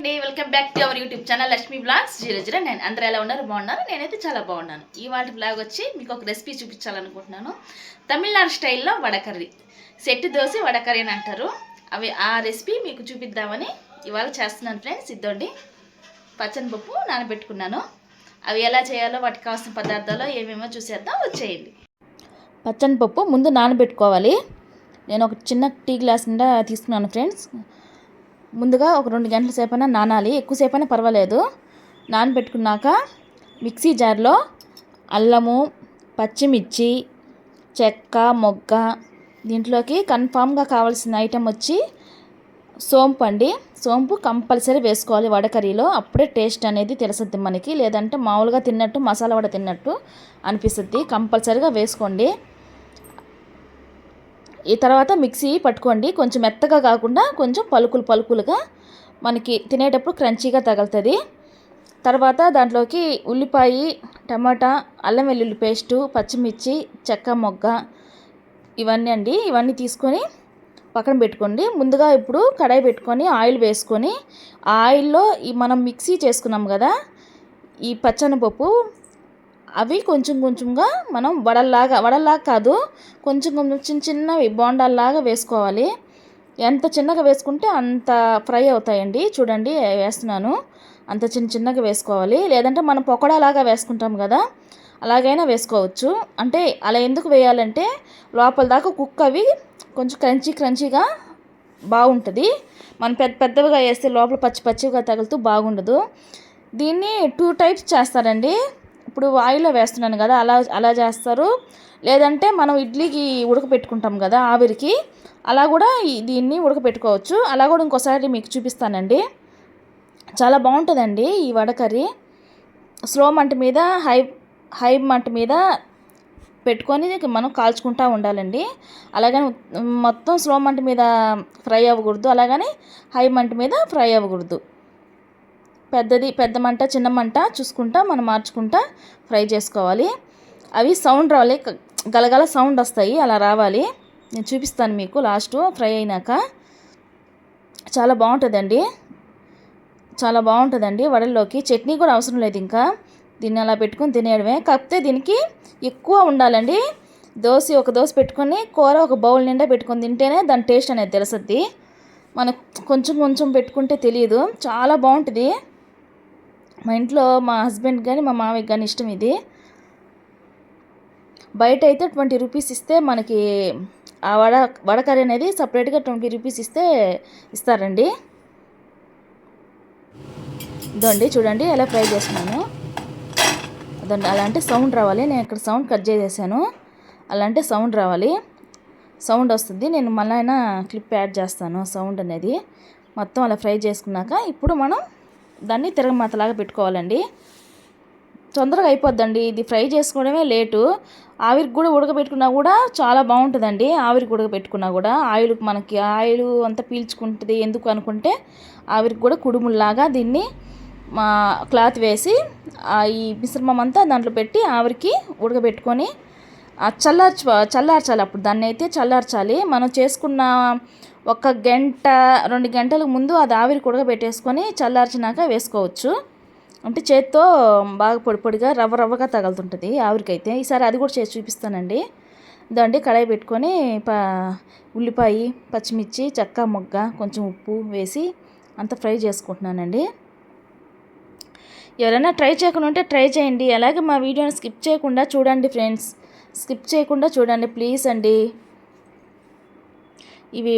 అండి welcome back to our YouTube channel Lakshmi blogs zero zero నేను అందరూ ఎలా ఉన్నారు బాగున్నారు నేనైతే చాలా బాగున్నాను. ఈ వాటి బ్లాగ్ వచ్చి మీకు ఒక రెసిపీ చూపించాలనుకుంటున్నాను. తమిళనాడు స్టైల్లో వడకర్రీ సెట్టు దోశ వడకర్రీ అని అంటారు. అవి ఆ రెసిపీ మీకు చూపిద్దామని ఇవాళ చేస్తున్నాను ఫ్రెండ్స్ ఇద్దండి పచ్చని పప్పు నానబెట్టుకున్నాను. అవి ఎలా చేయాలో వాటికి కావాల్సిన పదార్థాలు ఏమేమో చూసేద్దాం వచ్చేయండి. పచ్చని పప్పు ముందు నానబెట్టుకోవాలి. నేను ఒక చిన్న టీ గ్లాస్ నిండా తీసుకున్నాను ఫ్రెండ్స్ ముందుగా ఒక రెండు గంటల సేపైనా నానాలి. ఎక్కువసేపైనా పర్వాలేదు. నానబెట్టుకున్నాక మిక్సీ జార్లో అల్లము పచ్చిమిర్చి చెక్క మొగ్గ దీంట్లోకి కన్ఫామ్గా కావాల్సిన ఐటెం వచ్చి సోంపు అండి. సోంపు కంపల్సరీ వేసుకోవాలి వడకర్రీలో. అప్పుడే టేస్ట్ అనేది తెలుస్తుంది మనకి. లేదంటే మామూలుగా తిన్నట్టు మసాలా వడ తిన్నట్టు అనిపిస్తుంది. కంపల్సరీగా వేసుకోండి. ఈ తర్వాత మిక్సీ పట్టుకోండి. కొంచెం మెత్తగా కాకుండా కొంచెం పలుకులు పలుకులుగా మనకి తినేటప్పుడు క్రంచీగా తగులుతుంది. తర్వాత దాంట్లోకి ఉల్లిపాయ టమాటా అల్లం వెల్లుల్లి పేస్టు పచ్చిమిర్చి చెక్క మొగ్గ ఇవన్నీ అండి. ఇవన్నీ తీసుకొని పక్కన పెట్టుకోండి. ముందుగా ఇప్పుడు కడాయి పెట్టుకొని ఆయిల్ వేసుకొని ఆ ఆయిల్లో ఈ మనం మిక్సీ చేసుకున్నాం కదా ఈ పచ్చనపప్పు అవి కొంచెం కొంచెంగా మనం వడల్లాగా వడల్లాగా కాదు కొంచెం కొంచెం చిన్న చిన్నవి బోండాల్లాగా వేసుకోవాలి. ఎంత చిన్నగా వేసుకుంటే అంత ఫ్రై అవుతాయండి. చూడండి వేస్తున్నాను. అంత చిన్న చిన్నగా వేసుకోవాలి. లేదంటే మనం పొకడాలాగా వేసుకుంటాం కదా అలాగైనా వేసుకోవచ్చు. అంటే అలా ఎందుకు వేయాలంటే లోపల దాకా కుక్ అవి కొంచెం క్రంచీ క్రంచీగా బాగుంటుంది. మనం పెద్ద పెద్దవిగా వేస్తే లోపల పచ్చి పచ్చిగా తగులుతూ బాగుండదు. దీన్ని టూ టైప్స్ చేస్తారండి. ఇప్పుడు ఆయిల్లో వేస్తున్నాను కదా అలా అలా చేస్తారు. లేదంటే మనం ఇడ్లీకి ఉడకపెట్టుకుంటాం కదా ఆవిరికి అలా కూడా దీన్ని ఉడకపెట్టుకోవచ్చు. అలా కూడా ఇంకోసారి మీకు చూపిస్తానండి. చాలా బాగుంటుందండి ఈ వడ కర్రీ. స్లో మంట మీద హై హై మంట మీద పెట్టుకొని మనం కాల్చుకుంటూ ఉండాలండి. అలాగని మొత్తం స్లో మంట మీద ఫ్రై అవ్వకూడదు అలాగని హై మంట మీద ఫ్రై అవ్వకూడదు. పెద్దది పెద్ద మంట చిన్న మంట చూసుకుంటా మనం మార్చుకుంటా ఫ్రై చేసుకోవాలి. అవి సౌండ్ రావాలి గలగల సౌండ్ వస్తాయి అలా రావాలి. నేను చూపిస్తాను మీకు లాస్ట్ ఫ్రై అయినాక. చాలా బాగుంటుందండి. చాలా బాగుంటుందండి వడల్లోకి. చట్నీ కూడా అవసరం లేదు ఇంకా. దీన్ని అలా పెట్టుకొని తినేయడమే. కాకపోతే దీనికి ఎక్కువ ఉండాలండి. దోశ ఒక దోశ పెట్టుకొని కూర ఒక బౌల్ నిండా పెట్టుకొని తింటేనే దాని టేస్ట్ అనేది తెలుస్తుంది. మనకు కొంచెం కొంచెం పెట్టుకుంటే తెలియదు. చాలా బాగుంటుంది. మా ఇంట్లో మా హస్బెండ్ కానీ మా మామయ్యకి కానీ ఇష్టం ఇది. బయట అయితే ట్వంటీ రూపీస్ ఇస్తే మనకి ఆ వడ వడకర్రీ అనేది సపరేట్గా ట్వంటీ రూపీస్ ఇస్తే ఇస్తారండి. ఇదండి చూడండి ఎలా ఫ్రై చేస్తున్నాను. అదండి అలాంటి సౌండ్ రావాలి. నేను ఇక్కడ సౌండ్ కట్ చేసేసాను. అలాంటి సౌండ్ రావాలి. సౌండ్ వస్తుంది. నేను మళ్ళీ క్లిప్ యాడ్ చేస్తాను సౌండ్ అనేది. మొత్తం అలా ఫ్రై చేసుకున్నాక ఇప్పుడు మనం దాన్ని తిరగమాతలాగా పెట్టుకోవాలండి. తొందరగా అయిపోద్దండి. ఇది ఫ్రై చేసుకోవడమే లేటు. ఆవిరికి కూడా ఉడకబెట్టుకున్నా కూడా చాలా బాగుంటుందండి. ఆవిరికి ఉడకబెట్టుకున్నా కూడా. ఆయిల్ మనకి ఆయిల్ అంతా పీల్చుకుంటుంది ఎందుకు అనుకుంటే ఆవిరికి కూడా కుడుముల్లాగా దీన్ని మా క్లాత్ వేసి ఆ ఈ మిశ్రమం అంతా దాంట్లో పెట్టి ఆవిరికి ఉడకబెట్టుకొని చల్లార్చు చల్లార్చ చల్లార్చాలి అప్పుడు. దాన్ని అయితే చల్లార్చాలి. మనం చేసుకున్న ఒక గంట రెండు గంటల ముందు అది ఆవిరికి పెట్టేసుకొని చల్లార్చినాక వేసుకోవచ్చు. అంటే చేత్తో బాగా పొడి పొడిగా రవ్వ రవ్వగా తగులుతుంటుంది ఆవిరికైతే. ఈసారి అది కూడా చేసి చూపిస్తానండి. దాండి కడాయి పెట్టుకొని ప ఉల్లిపాయ పచ్చిమిర్చి చెక్క మొగ్గ కొంచెం ఉప్పు వేసి అంత ఫ్రై చేసుకుంటున్నానండి. ఎవరైనా ట్రై చేయకుండా ఉంటే ట్రై చేయండి. అలాగే మా వీడియోని స్కిప్ చేయకుండా చూడండి ఫ్రెండ్స్. స్కిప్ చేయకుండా చూడండి ప్లీజ్ అండి. ఇవి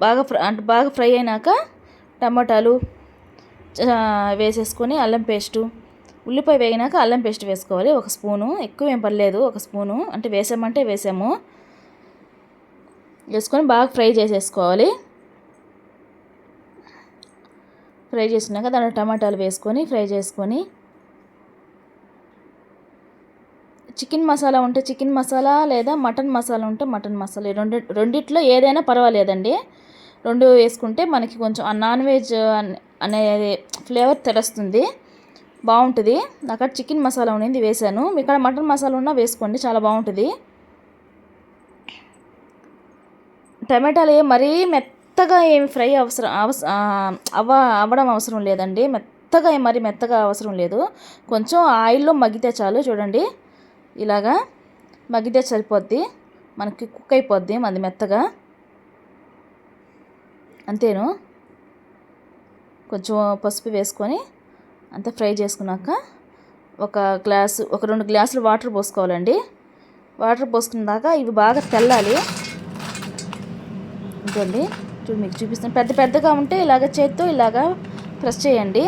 బాగా ఫ్రై అంటే బాగా ఫ్రై అయినాక టమాటాలు వేసేసుకొని అల్లం పేస్టు ఉల్లిపాయ వేగినాక అల్లం పేస్ట్ వేసుకోవాలి. ఒక స్పూను ఎక్కువ ఏం పర్లేదు ఒక స్పూను. అంటే వేసామంటే వేసాము. వేసుకొని బాగా ఫ్రై చేసేసుకోవాలి. ఫ్రై చేసినాక దాంట్లో టమాటాలు వేసుకొని ఫ్రై చేసుకొని చికెన్ మసాలా ఉంటే చికెన్ మసాలా లేదా మటన్ మసాలా ఉంటే మటన్ మసాలా. రెండు రెండిట్లో ఏదైనా పర్వాలేదండి. రెండు వేసుకుంటే మనకి కొంచెం ఆ నాన్ వెజ్ అనే- అనేది ఫ్లేవర్ తెలుస్తుంది. బాగుంటుంది. అక్కడ చికెన్ మసాలా ఉన్నది వేసాను ఇక్కడ మటన్ మసాలా ఉన్నా వేసుకోండి చాలా బాగుంటుంది. టమాటాలు ఏ మరీ మెత్తగా ఏమి ఫ్రై అవసరం అవస అవ్వ అవ్వడం అవసరం లేదండి. మెత్తగా మరి మెత్తగా అవసరం లేదు. కొంచెం ఆయిల్లో మగ్గితే చాలు. చూడండి. ఇలాగా మగ్గితే సరిపోద్ది మనకి కుక్ అయిపోద్ది మంది మెత్తగా. అంతేను? కొంచెం పసుపు వేసుకొని అంతా ఫ్రై చేసుకున్నాక ఒక గ్లాసు ఒక రెండు గ్లాసులు వాటర్ పోసుకోవాలండి. వాటర్ పోసుకున్నాక ఇవి బాగా తెల్లాలి. ఇంకోండి చూడు మీకు చూపిస్తాను పెద్ద పెద్దగా ఉంటే ఇలాగ చేత్తో ఇలాగ ప్రెస్ చేయండి.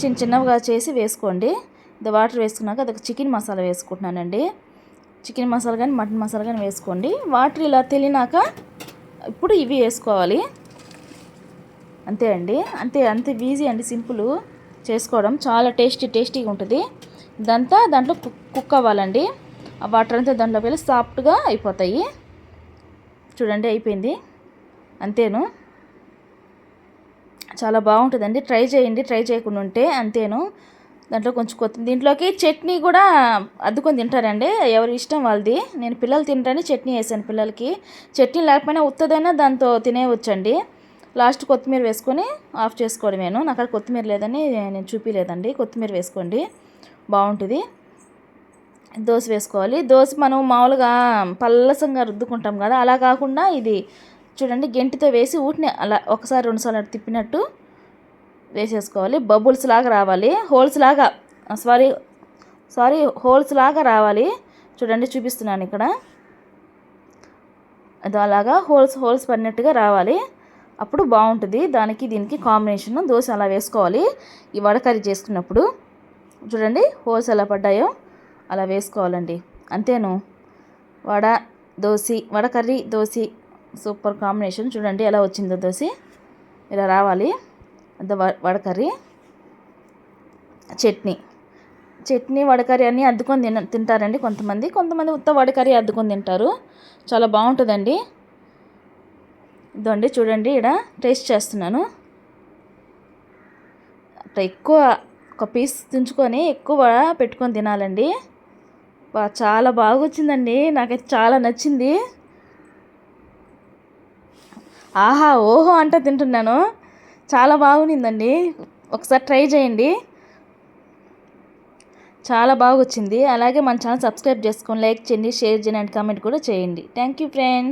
చిన్న చిన్నగా చేసి వేసుకోండి. వాటర్ వేసుకున్నాక అదొక చికెన్ మసాలా వేసుకుంటున్నానండి. చికెన్ మసాలా కానీ మటన్ మసాలా కానీ వేసుకోండి. వాటర్ ఇలా తెలియనాక ఇప్పుడు ఇవి వేసుకోవాలి. అంతే అండి. అంతే అంతే ఈజీ అండి సింపుల్ చేసుకోవడం. చాలా టేస్టీ టేస్టీగా ఉంటుంది. ఇదంతా దాంట్లో కుక్ కుక్ అవ్వాలండి. ఆ వాటర్ అంతా దాంట్లో వెళ్ళి సాఫ్ట్గా అయిపోతాయి. చూడండి అయిపోయింది. అంతేను. చాలా బాగుంటుందండి. ట్రై చేయండి ట్రై చేయకుండా ఉంటే అంతేను. దాంట్లో కొంచెం కొత్తిమీర దీంట్లోకి చట్నీ కూడా అద్దుకొని తింటారండి. ఎవరి ఇష్టం వాళ్ళది. నేను పిల్లలు తింటానే చట్నీ వేసాను పిల్లలకి. చట్నీ లేకపోయినా ఉత్తదైనా దాంతో తినేయవచ్చండి లాస్ట్ కొత్తిమీర వేసుకొని ఆఫ్ చేసుకోవడం నేను. నాకు అక్కడ కొత్తిమీర లేదని నేను చూపించలేదండి కొత్తిమీర వేసుకోండి. బాగుంటుంది. దోశ వేసుకోవాలి. దోశ మనం మామూలుగా పల్లసంగా రుద్దుకుంటాం కదా అలా కాకుండా ఇది చూడండి గెంటితో వేసి ఊటిని అలా ఒకసారి రెండుసార్లు అటు తిప్పినట్టు వేసేసుకోవాలి. బబుల్స్ లాగా రావాలి. హోల్స్ లాగా సారీ సారీ హోల్స్ లాగా రావాలి. చూడండి చూపిస్తున్నాను ఇక్కడ. అది అలాగా హోల్స్ హోల్స్ పడినట్టుగా రావాలి. అప్పుడు బాగుంటుంది. దానికి దీనికి కాంబినేషన్ దోశ అలా వేసుకోవాలి. ఈ వడ కర్రీ చేసుకున్నప్పుడు చూడండి హోల్స్ ఎలా పడ్డాయో అలా వేసుకోవాలండి. అంతేను. Vada dosa vada curry dosa super combination. చూడండి ఎలా వచ్చిందో దోశ. ఇలా రావాలి. అంత వడకర్రీ చట్నీ. చట్నీ వడకర్రీ అన్నీ అద్దుకొని తిన తింటారండి కొంతమంది. కొంతమంది ఉత్త వడకర్రీ అద్దుకొని తింటారు. చాలా బాగుంటుందండి. ఇదండి చూడండి ఇక్కడ టేస్ట్ చేస్తున్నాను. అట్లా ఎక్కువ ఒక పీస్ తుంచుకొని ఎక్కువ పెట్టుకొని తినాలండి. చాలా బాగా వచ్చిందండి నాకైతే చాలా నచ్చింది. ఆహా ఓహో అంట తింటున్నాను. చాలా బాగునిందండి. ఒకసారి ట్రై చేయండి. చాలా బాగా వచ్చింది అలాగే మన ఛానల్ సబ్స్క్రైబ్ చేసుకొని లైక్ చేయండి షేర్ చేయండి అండ్ కామెంట్ కూడా చేయండి. Thank you friends.